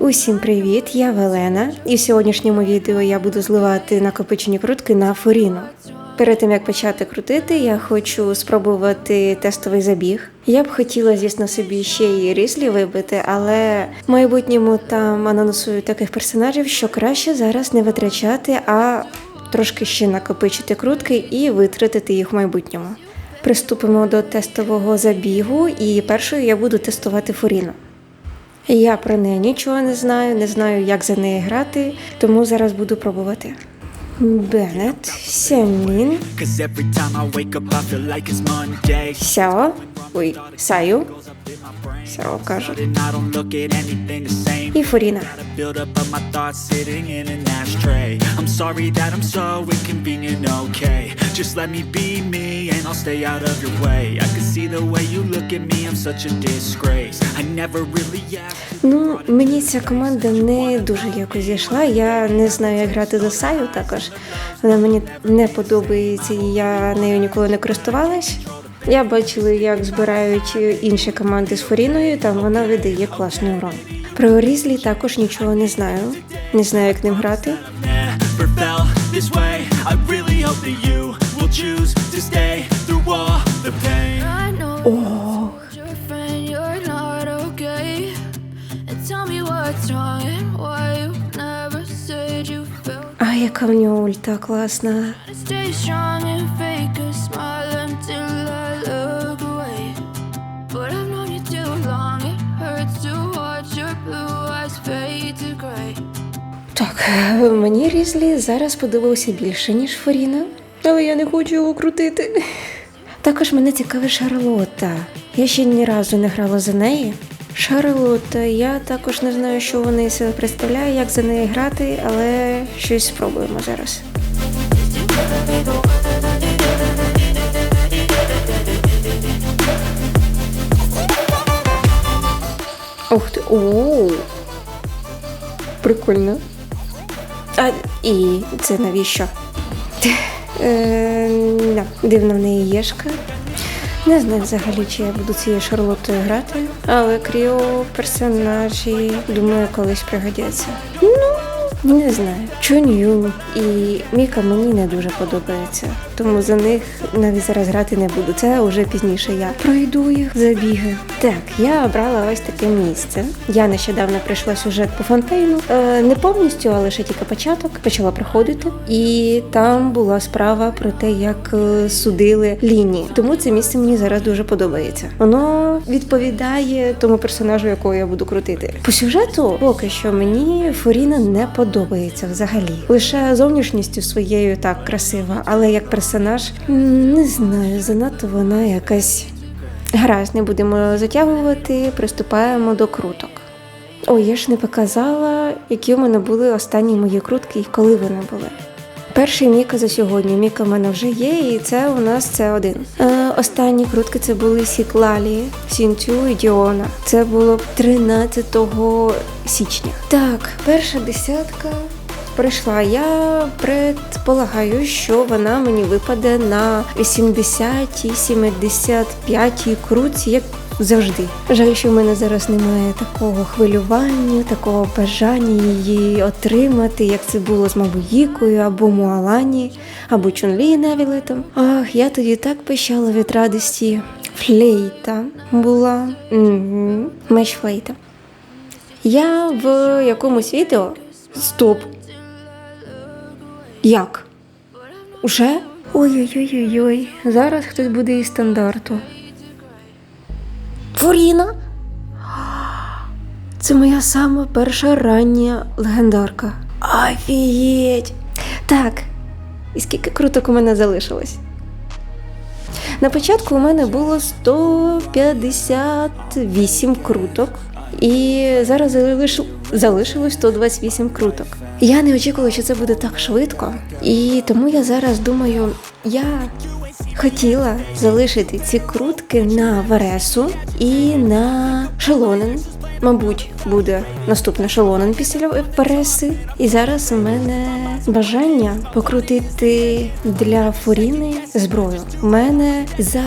Усім привіт! Я Велена, і в сьогоднішньому відео я буду зливати накопичені крутки на форіну. Перед тим як почати крутити, я хочу спробувати тестовий забіг. Я б хотіла, звісно, собі ще й різлі вибити, але в майбутньому там анонсують таких персонажів, що краще зараз не витрачати, а трошки ще накопичити крутки і витратити їх в майбутньому. Приступимо до тестового забігу, і першою я буду тестувати форіну. Я про неї нічого не знаю, не знаю, як за неї грати, тому зараз буду пробувати. It's Monday. Сяо, ой, Саю, Сяо кажу, inconvenient, okay? Just let me be me and I'll stay out of your way. I can see the way you look at me, I'm such a disgrace. I never really. Ну, мені ця команда не дуже якось зійшла. Я не знаю, як грати за Саю також. Вона мені не подобається, і я нею ніколи не користувалась. Я бачила, як збирають інші команди з Форіною, там вона видає класний урон. Про Різлі також нічого не знаю. Не знаю, як ним грати. This way. I really hope that you will choose to stay blue eyes fade to gray. Так, мені Різлі зараз подобався більше, ніж Форіна, але я не хочу його крутити. Також мене цікавить Шарлотта. Я ще ні разу не грала за неї. Шарлотта, я також не знаю, що вона із себе представляє, як за неї грати, але щось спробуємо зараз. Ух ти. О! Прикольно. А і це навіщо? Е, да, дивна в неї єшка. Не знаю взагалі, чи я буду цією Шарлотою грати, але кріо персонажі, думаю, колись пригодяться. Ну, не знаю. Чунью і Міка мені не дуже подобається, тому за них навіть зараз грати не буду. Це вже пізніше я пройду їх забіги. Так, я обрала ось таке місце. Я нещодавно пройшла сюжет по фонтейну. Е, не повністю, а лише тільки початок. Почала проходити, і там була справа про те, як е, судили лінії. Тому це місце мені зараз дуже подобається. Воно відповідає тому персонажу, якого я буду крутити. По сюжету поки що мені Форіна не подобається взагалі. Лише зовнішністю своєю так красива, але як персонаж не знаю, занадто вона якась. Гаразд, не будемо затягувати, приступаємо до круток. Ой, я ж не показала, які у мене були останні мої крутки і коли вони були. Перший Міка за сьогодні. Міка в мене вже є, і це у нас це один. Е, останні крутки це були Сіклалі, Сінцю і Діона. Це було 13 січня. Так, перша десятка прийшла. Я предполагаю, що вона мені випаде на 80-й, 75-й крутці, як завжди. Жаль, що в мене зараз немає такого хвилювання, такого бажання її отримати, як це було з Мабуїкою або Муалані, або Чунлі Невілетом. Ах, я тоді так пищала від радості. Флейта була. Угу. Меч флейта. Я в якомусь відео. Стоп. Як? Уже? Ой-ой-ой-ой. Зараз хтось буде із стандарту. Форіна? Це моя сама перша рання легендарка. Офігеть! Так, і скільки круток у мене залишилось? На початку у мене було 158 круток, і зараз залиш... залишилось 128 круток. Я не очікувала, що це буде так швидко, і тому я зараз думаю, я хотіла залишити ці крутки на Вересу і на Шелонен. Мабуть, буде наступна шалонен після переси. І зараз у мене бажання покрутити для Форіни зброю. У мене за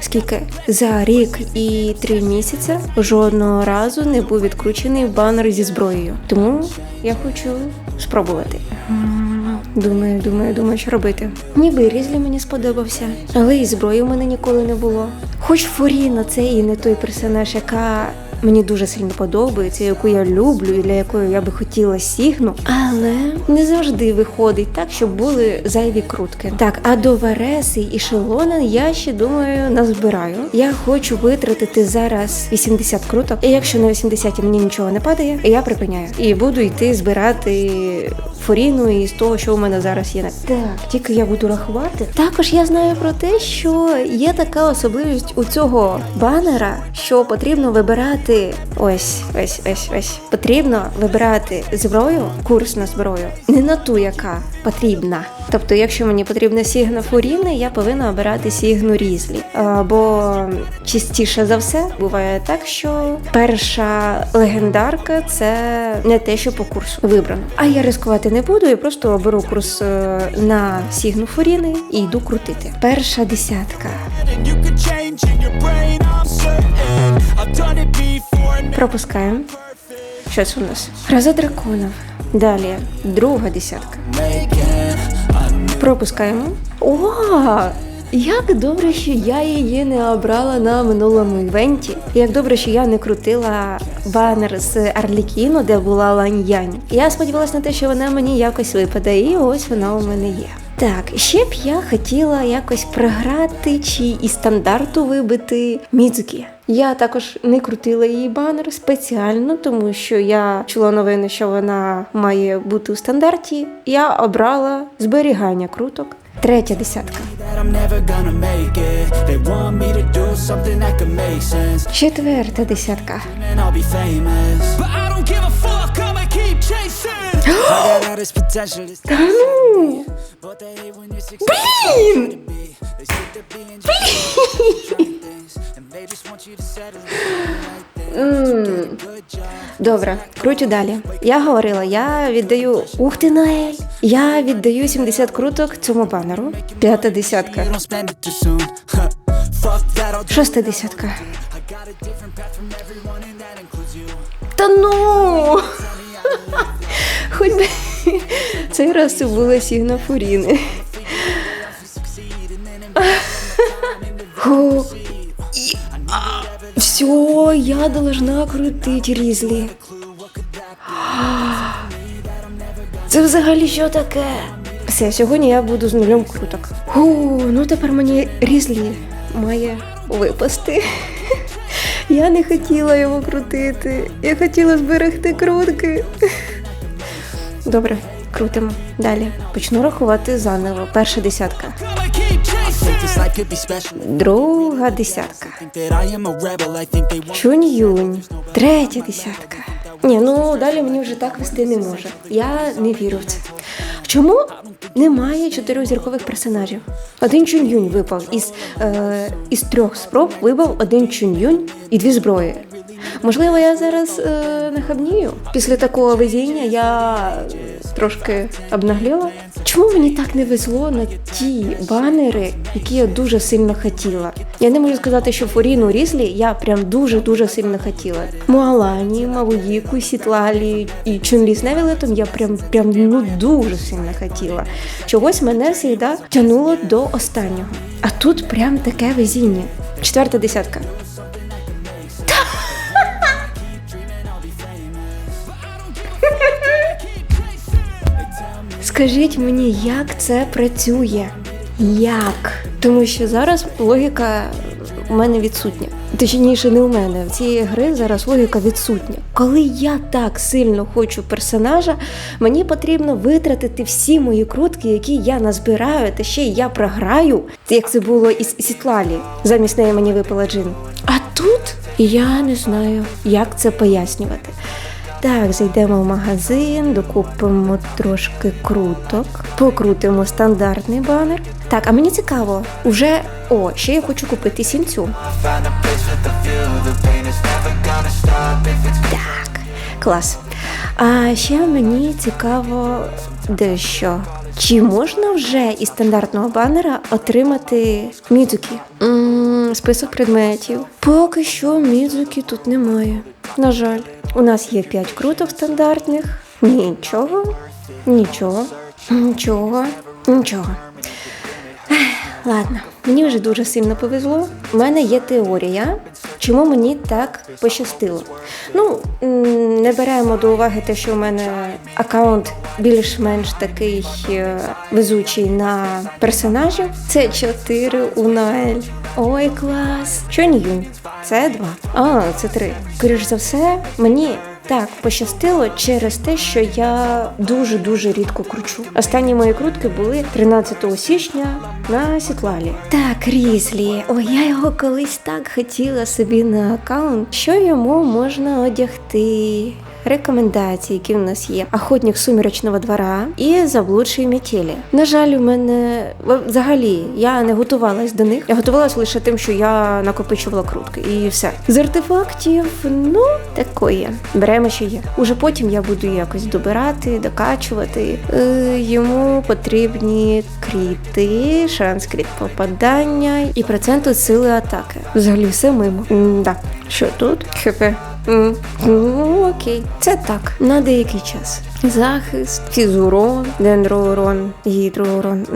скільки за рік і три місяці жодного разу не був відкручений банер зі зброєю. Тому я хочу спробувати. Думаю, думаю, думаю, що робити. Ніби Різлі мені сподобався, але і зброї в мене ніколи не було. Хоч Форіна це і не той персонаж, яка мені дуже сильно подобається, яку я люблю і для якої я би хотіла сігну, але не завжди виходить так, щоб були зайві крутки. Так, а до Вереси і Шелона я ще думаю назбираю. Я хочу витратити зараз 80 круток, і якщо на 80 мені нічого не падає, я припиняю і буду йти збирати форіну з того, що у мене зараз є. Так, тільки я буду рахувати. Також я знаю про те, що є така особливість у цього банера, що потрібно вибирати ось, ось, ось, ось. Потрібно вибирати зброю, курс на зброю, не на ту, яка потрібна. Тобто, якщо мені потрібна сігна форіни, я повинна обирати сігну різлі. Бо частіше за все буває так, що перша легендарка це не те, що по курсу вибрано. А я ризикувати не буду, я просто оберу курс е, на сігну форіни і йду крутити. Перша десятка. Пропускаємо. Що це у нас? Гроза драконів. Далі друга десятка. Пропускаємо. О! Як добре, що я її не обрала на минулому івенті. Як добре, що я не крутила банер з Арлікіно, де була Лань-Янь. Я сподівалася на те, що вона мені якось випаде, і ось вона у мене є. Так, ще б я хотіла якось програти чи із стандарту вибити Мідзукі. Я також не крутила її банер спеціально, тому що я чула новини, що вона має бути у стандарті. Я обрала зберігання круток. Третя десятка. Четверта десятка. Ну! Successful. Блін! Добре, крутю далі. Я говорила, я віддаю. Ух ти, Наель! Я віддаю 70 круток цьому банеру. П'ята десятка. Шоста десятка. Та ну! Хоч би цей раз це була сігна Все, я должна крутити різлі. Це взагалі що таке? Все, сьогодні я буду з нулем круток. О, ну тепер мені різлі має випасти. Я не хотіла його крутити. Я хотіла зберегти крутки. Добре, крутимо. Далі. Почну рахувати заново. Перша десятка. Друга десятка. Want. Чунь-юнь. Третя десятка. Ні, ну далі мені вже так вести не може. Я не вірю в це. Чому немає чотирьох зіркових персонажів? Один чунь-юнь випав із, е, із трьох спроб вибав один чунь-юнь і дві зброї. Можливо, я зараз е, нахабнію. Після такого везіння я е, трошки обнагліла. Чому мені так не везло на ті банери, які я дуже сильно хотіла? Я не можу сказати, що Форіну Різлі я прям дуже-дуже сильно хотіла. Муалані, Мавуїку, Сітлалі і Чунлі з Невілетом я прям прям ну дуже сильно хотіла. Чогось мене завжди тянуло до останнього. А тут прям таке везіння. Четверта десятка. Скажіть мені, як це працює? Як? Тому що зараз логіка у мене відсутня. Точніше, не у мене. В цієї гри зараз логіка відсутня. Коли я так сильно хочу персонажа, мені потрібно витратити всі мої крутки, які я назбираю, та ще я програю, як це було із Сітлалі. Замість неї мені випала джин. А тут я не знаю, як це пояснювати. Так, зайдемо в магазин, докупимо трошки круток, покрутимо стандартний банер. Так, а мені цікаво, уже о, ще я хочу купити stop. Так, клас. А ще мені цікаво дещо. Чи можна вже із стандартного банера отримати мідзуки? Список предметів. Поки що мідзуки тут немає. На жаль, у нас є 5 круток стандартних. Нічого, нічого, нічого, нічого. Ладно, мені вже дуже сильно повезло. У мене є теорія, чому мені так пощастило. Ну, не беремо до уваги те, що в мене аккаунт більш-менш такий е, везучий на персонажів. Це 4 у Наель. Ой, клас. Чонь-юнь. Це 2. А, це 3. Скоріш за все, мені так, пощастило через те, що я дуже-дуже рідко кручу. Останні мої крутки були 13 січня на Сітлалі. Так, Різлі, ой, я його колись так хотіла собі на аккаунт. Що йому можна одягти? Рекомендації, які в нас є: охотник сумірочного двора і заблудшої метелі. На жаль, у мене взагалі я не готувалась до них. Я готувалась лише тим, що я накопичувала крутки, і все. З артефактів, ну такое. Беремо, що є. Уже потім я буду якось добирати, докачувати. Е, йому потрібні кріти, шанс кріт попадання і процент сили атаки. Взагалі все мимо. М, да. Що тут? ХП. Ну, окей, це так, на деякий час. Захист, фізурон, дендроурон, гідроурон.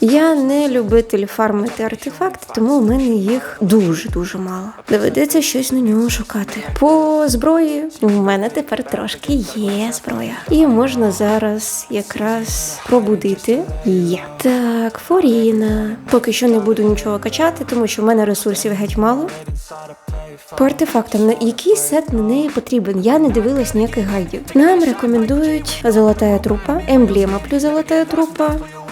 Я не любитель фармити артефакти, тому у мене їх дуже-дуже мало. Доведеться щось на ньому шукати. По зброї у мене тепер трошки є зброя. І можна зараз якраз пробудити. Є. Так, Форіна. Поки що не буду нічого качати, тому що в мене ресурсів геть мало. По артефактам, на який сет на неї потрібен? Я не дивилась ніяких гайдів. Нам рекомендують золотая трупа, емблема плюс золотая трупа.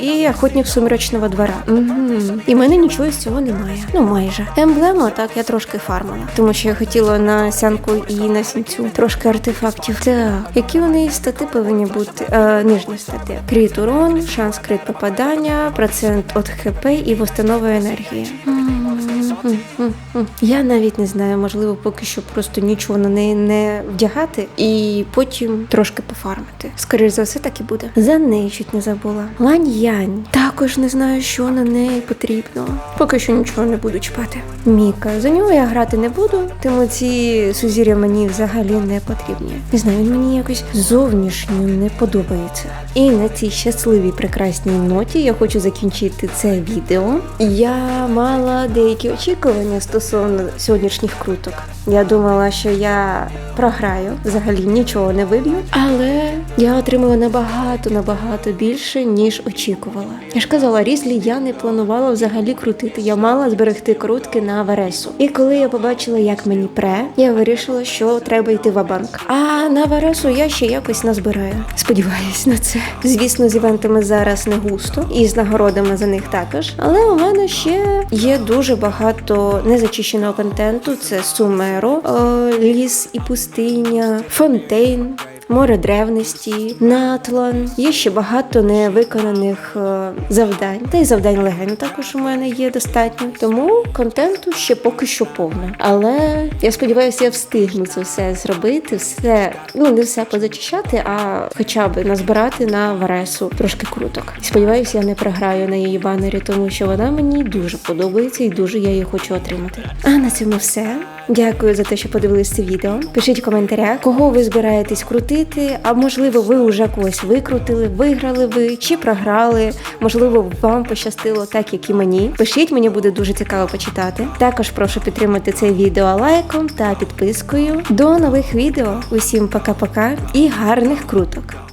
І охотник сумеречного двора. Угу. І в мене нічого з цього немає. Ну майже. Емблема, так, я трошки фармила. Тому що я хотіла на сянку і на сінцю. Трошки артефактів. Так, які у неї стати повинні бути? Е, нижні стати. Кріт урон, шанс крит попадання, процент від хп і восстанова енергії. М-м-м. Я навіть не знаю, можливо, поки що просто нічого на неї не вдягати і потім трошки пофармити. Скоріш за все, так і буде. За неї чуть не забула. Лань-янь. Також не знаю, що на неї потрібно. Поки що нічого не буду чіпати. Міка, за нього я грати не буду, тому ці сузір'я мені взагалі не потрібні. Не знаю, він мені якось зовнішньо не подобається. І на цій щасливій прекрасній ноті я хочу закінчити це відео. Я мала деякі очікування стосовно сьогоднішніх круток. Я думала, що я програю, взагалі нічого не виб'ю, але я отримала набагато набагато більше, ніж очікувала. Я ж казала, різлі я не планувала взагалі крутити. Я мала зберегти крутки на Варесу. І коли я побачила, як мені пре, я вирішила, що треба йти в банк. А на Варесу я ще якось назбираю. Сподіваюсь на це. Звісно, з івентами зараз не густо, і з нагородами за них також. Але у мене ще є дуже багато незачищеного контенту. Це Сумеро, е, ліс і пустиня, Фонтейн. Море древності, Натлан. Є ще багато невиконаних е, завдань. Та й завдань легенд також у мене є достатньо. Тому контенту ще поки що повно. Але я сподіваюся, я встигну це все зробити. Все ну не все позачищати, а хоча б назбирати на Варесу трошки круток. Сподіваюся, я не програю на її банері, тому що вона мені дуже подобається і дуже я її хочу отримати. А на цьому все. Дякую за те, що подивились це відео. Пишіть в коментарях, кого ви збираєтесь крутити, а можливо, ви вже когось викрутили, виграли ви чи програли. Можливо, вам пощастило так, як і мені. Пишіть, мені буде дуже цікаво почитати. Також прошу підтримати це відео лайком та підпискою. До нових відео. Усім пока-пока і гарних круток!